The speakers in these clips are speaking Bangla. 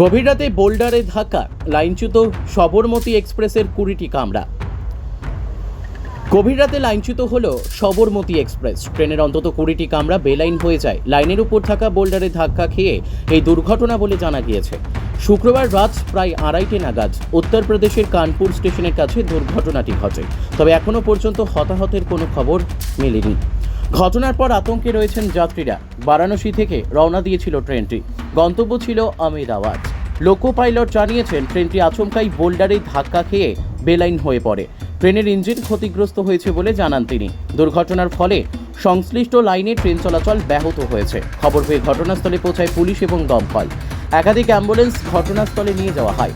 গভীর রাতে বোল্ডারে ধাক্কা, লাইনচ্যুত সবরমতী এক্সপ্রেসের কুড়িটি কামরা। গভীর রাতে লাইনচ্যুত হল সবরমতী এক্সপ্রেস। ট্রেনের অন্তত কুড়িটি কামরা বেলাইন হয়ে যায়। লাইনের উপর থাকা বোল্ডারে ধাক্কা খেয়ে এই দুর্ঘটনা বলে জানা গিয়েছে। শুক্রবার রাত প্রায় আড়াইটে নাগাদ উত্তরপ্রদেশের কানপুর স্টেশনের কাছে দুর্ঘটনাটি ঘটে। তবে এখনও পর্যন্ত হতাহতের কোনো খবর মেলেনি। ঘটনার পর আতঙ্কে রয়েছেন যাত্রীরা। বারাণসী থেকে রওনা দিয়েছিল ট্রেনটি। গন্তব্য ছিল আমেদাবাদ। লোকো পাইলট জানিয়েছেন, ট্রেনটি আচমকাই বোল্ডারে ধাক্কা খেয়ে বেলাইন হয়ে পড়ে। ট্রেনের ইঞ্জিন ক্ষতিগ্রস্ত হয়েছে বলে জানান তিনি। দুর্ঘটনার ফলে সংশ্লিষ্ট লাইনে ট্রেন চলাচল ব্যাহত হয়েছে। খবর পেয়ে ঘটনাস্থলে পৌঁছায় পুলিশ এবং দমকল। একাধিক অ্যাম্বুলেন্স ঘটনাস্থলে নিয়ে যাওয়া হয়।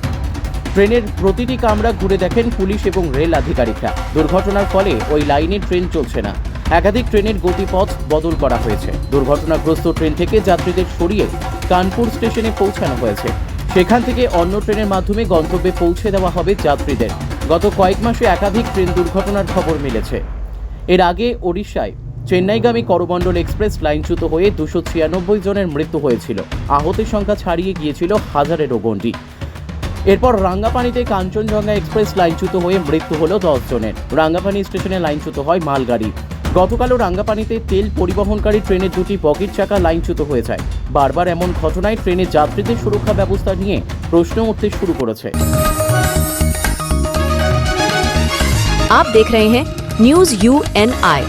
ট্রেনের প্রতিটি কামরা ঘুরে দেখেন পুলিশ এবং রেল আধিকারিকরা। দুর্ঘটনার ফলে ওই লাইনে ট্রেন চলছে না। একাধিক ট্রেনের গতিপথ বদল করা হয়েছে। দুর্ঘটনাগ্রস্ত ট্রেন থেকে যাত্রীদের সরিয়ে কানপুর স্টেশনে পৌঁছানো হয়েছে। সেখান থেকে অন্য ট্রেনের মাধ্যমে গন্তব্যে পৌঁছে দেওয়া হবে যাত্রীদের। গত কয়েক মাসে একাধিক ট্রেন দুর্ঘটনার খবর মিলেছে। এর আগে ওড়িশায় চেন্নাইগামী করমণ্ডল এক্সপ্রেস লাইনচ্যুত হয়ে দুশো ছিয়ানব্বই জনের মৃত্যু হয়েছিল। আহতের সংখ্যা ছাড়িয়ে গিয়েছিল হাজারেরও গণ্ডি। এরপর রাঙ্গাপানিতে কাঞ্চনজঙ্ঘা এক্সপ্রেস লাইনচ্যুত হয়ে মৃত্যু হলো দশ জনের। রাঙ্গাপানি স্টেশনে লাইনচ্যুত হয় মালগাড়ি। গতকালও রাঙ্গাপানিতে তেল পরিবহনকারী ট্রেনের দুটি বগির চাকা লাইনচ্যুত হয়ে যায় বারবার এমন ঘটনায় ট্রেনের যাত্রীদের সুরক্ষা ব্যবস্থা নিয়ে প্রশ্ন উঠতে শুরু করেছে आप देख रहे हैं न्यूज यू एन आई